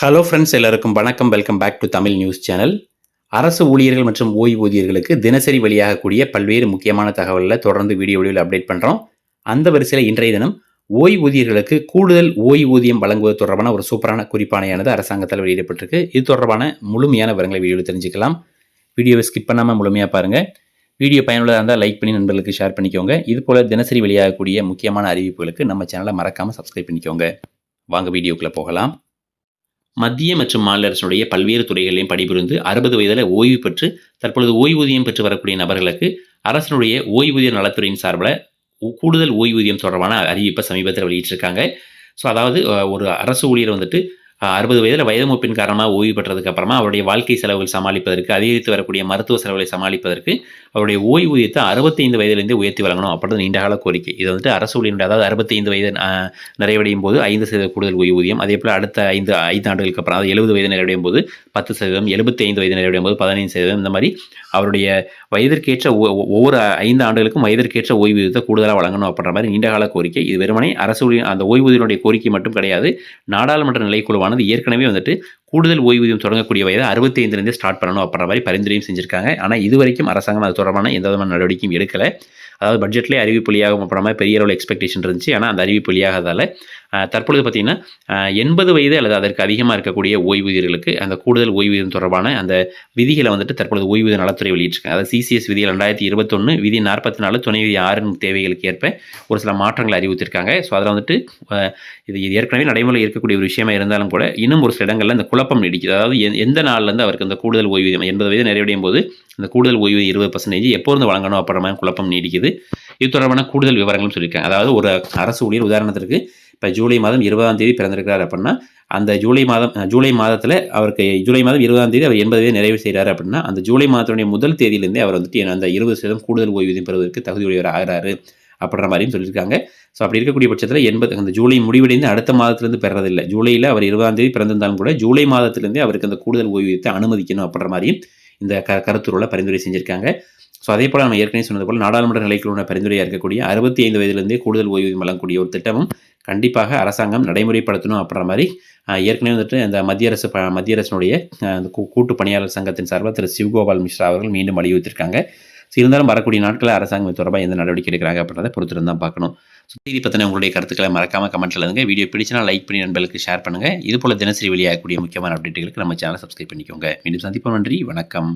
Hello friends எல்லாருக்கும் வணக்கம். Welcome back to Tamil news channel அரசு ஊழியர்கள் மற்றும் ஓய்வூதியர்களுக்கு தினசரி வெளியாகக்கூடிய பல்வேறு முக்கியமான தகவல்களை தொடர்ந்து வீடியோ வடிவில் அப்டேட் பண்ணுறோம் அந்த வரிசையில் இன்றைய தினம் ஓய்வூதியர்களுக்கு கூடுதல் ஓய்வூதியம் வழங்குவது தொடர்பான ஒரு சூப்பரான குறிப்பானையானது அரசாங்கத்தால் வெளியிடப்பட்டிருக்கு. இது தொடர்பான முழுமையான விவரங்களை வீடியோவில் தெரிஞ்சுக்கலாம். வீடியோவை ஸ்கிப் பண்ணாமல் முழுமையாக பாருங்கள் வீடியோ பயனுள்ளதாக இருந்தால் லைக் பண்ணி நண்பர்களுக்கு ஷேர் பண்ணிக்கோங்க. இது போல் தினசரி வெளியாகக்கூடிய முக்கியமான அறிவிப்புகளுக்கு நம்ம சேனலை மறக்காமல் சப்ஸ்கிரைப் பண்ணிக்கோங்க. வாங்க வீடியோக்குள்ளே போகலாம். மத்திய மற்றும் மாநில அரசுடைய பல்வேறு துறைகளிலும் பணிபுரிந்து அறுபது வயதில் ஓய்வு பெற்று தற்பொழுது ஓய்வூதியம் பெற்று வரக்கூடிய நபர்களுக்கு அரசினுடைய ஓய்வூதிய நலத்துறையின் சார்பில் கூடுதல் ஓய்வூதியம் தொடர்பான அறிவிப்பை சமீபத்தில் வெளியிட்டிருக்காங்க. ஸோ அதாவது ஒரு அரசு ஊழியர் வந்துட்டு அறுபது வயதில் வயது மூப்பின் காரணமாக ஓய்வு பெற்றதுக்கு அப்புறமா அவருடைய வாழ்க்கை செலவுகள் சமாளிப்பதற்கு அதிகரித்து வரக்கூடிய மருத்துவ செலவுகளை சமாளிப்பதற்கு அவருடைய ஓய்வூதியத்தை அறுபத்தைந்து வயதிலிருந்தே உயர்த்தி வழங்கணும் அப்படின்றது நீண்டகால கோரிக்கை. இது வந்துட்டு அரசு ஊழியர் அதாவது அறுபத்தைந்து வயது நிறைவடையும் போது ஐந்து சதவீத கூடுதல் ஓய்வூதியம் அதே போல் அடுத்த ஐந்து ஐந்து ஆண்டுகளுக்கு அப்புறம் அதாவது எழுபது வயது நிறைவடையும் போது பத்து சதவீதம் எழுபத்தி ஐந்து வயது நிறைவடையும் போது பதினைந்து சதவீதம் இந்த மாதிரி அவருடைய வயதிற்கேற்ற ஒ- ஒ- ஒவ்வொரு ஐந்து ஆண்டுகளுக்கும் வயதிற்கேற்ற ஓய்வூதியத்தை கூடுதலாக வழங்கணும் அப்படின்ற மாதிரி நீண்டகால கோரிக்கை. இது வெறுமனே அரசு ஊழியர் அந்த ஓய்வூதியனுடைய கோரிக்கை மட்டும் கிடையாது. நாடாளுமன்ற நிலைக்குழுவான ஆனது ஏற்கனவே வந்துட்டு கூடுதல் ஓய்வூதியம் தொடங்கக்கூடிய வயதை அறுபத்தைந்துலேருந்து ஸ்டார்ட் பண்ணணும் அப்படின்ற மாதிரி பரிந்துரையும் செஞ்சிருக்காங்க. ஆனால் இது வரைக்கும் அரசாங்கம் அது தொடர்பான எந்த விதமான நடவடிக்கையும் எடுக்கலை. அதாவது பட்ஜெட்லேயே அறிவிப்புலியாகும் வெளியாகும் மாதிரி பெரிய அளவில் எக்ஸ்பெக்டேஷன் இருந்துச்சு. ஆனால் அந்த அறிவிப்பு தற்பொழுது பார்த்திங்கன்னா எண்பது வயது அல்லது அதற்கு அதிகமாக இருக்கக்கூடிய ஓய்வூதியர்களுக்கு அந்த கூடுதல் ஓய்வூதியம் தொடர்பான அந்த விதிகளை வந்துட்டு தற்பொழுது ஓய்வூதிய நலத்துறை வெளியிட்டிருக்காங்க. அதாவது சிசிஎஸ் விதி ரெண்டாயிரத்தி இருபத்தொன்று விதி நாற்பத்தி நாலு துணை விதி ஆறின் தேவைகளுக்கு ஏற்ப ஒரு சில மாற்றங்களை அறிவித்திருக்காங்க ஸோ அதில் வந்துட்டு இது ஏற்கனவே நடைமுறையில் இருக்கக்கூடிய ஒரு விஷயமா இருந்தாலும் கூட இன்னும் ஒரு சில இடங்களில் அந்த குல குழப்பம் நீடிக்குது. அதாவது எந்த- நாள்லேருந்து அவருக்கு அந்த கூடுதல் ஓய்வூதியம் எண்பது வயது நிறைவடையும் போது அந்த கூடுதல் ஓய்வூதியம் இருபது பர்சன்டேஜ் எப்போது வழங்கணும் வழங்கணும் அப்புறமா குழப்பம் நீடிக்குது. இது தொடர்பான கூடுதல் விவரங்களும் சொல்லியிருக்காங்க. அதாவது ஒரு அரசு ஊழியர் உதாரணத்திற்கு இப்போ ஜூலை மாதம் இருபதாம் தேதி பிறந்திருக்கிறார் அப்படின்னா அந்த ஜூலை மாதம் ஜூலை மாதத்தில் அவருக்கு ஜூலை மாதம் இருபதாம் தேதி அவர் எண்பது வயது நிறைவு செய்கிறார் அப்படின்னா அந்த ஜூலை மாதத்துடைய முதல் தேதியிலேருந்தே அவர் வந்துட்டு அந்த இருபது சதவீதம் கூடுதல் ஓய்வூதியம் பெறுவதற்கு தகுதியுடையவர் ஆகிறாரு. அப்படின்ற மாதிரியும் சொல்லியிருக்காங்க. ஸோ அப்படி இருக்கக்கூடிய பட்சத்தில் எண்பது அந்த ஜூலை முடிவடைந்து அடுத்த மாதத்திலிருந்து பெறதில்லை ஜூலையில் அவர் இருபதாம் தேதி பிறந்திருந்தாலும் கூட ஜூலை மாதத்திலிருந்தே அவருக்கு அந்த கூடுதல் ஓய்வூதியத்தை அனுமதிக்கணும் அப்படின்ற மாதிரியும் இந்த க கருத்துருவில் பரிந்துரை செஞ்சுருக்காங்க. ஸோ அதே போல் நம்ம ஏற்கனவே சொன்னது போல் நாடாளுமன்ற நிலைக்குழுவின பரிந்துரையாக இருக்கக்கூடிய அறுபத்தி ஐந்து வயதிலிருந்தே கூடுதல் ஓய்வூதியம் வழங்கக்கூடிய ஒரு திட்டமும் கண்டிப்பாக அரசாங்கம் நடைமுறைப்படுத்தணும் அப்படின்ற மாதிரி ஏற்கனவே வந்துட்டு இந்த மத்திய அரசு ப- மத்திய அரசினுடைய அந்த கூட்டு பணியாளர் சங்கத்தின் சார்பாக திரு. சிவகோபால் மிஸ்ரா அவர்கள் மீண்டும் வலியுறுத்திருக்காங்க ஸோ இருந்தாலும் வரக்கூடிய நாட்களில் அரசாங்கம் தொடர்பாக எந்த நடவடிக்கை எடுக்கிறாங்க அப்படின்றத பொறுத்திருந்து தான் பார்க்கணும். ஸோ செய்தி பற்றின உங்களுடைய கருத்துக்களை மறக்காம கமெண்ட்டில் இருங்க வீடியோ பிடிச்சினா லைக் பண்ணி நண்பர்களுக்கு ஷேர் பண்ணுங்கள் இது போல் தினசரி வெளியாகக்கூடிய முக்கியமான அப்டேட்டுகளுக்கு நம்ம சேனலை சப்ஸ்கிரைப் பண்ணிக்கோங்க. மீண்டும் சந்திப்போம். நன்றி. வணக்கம்.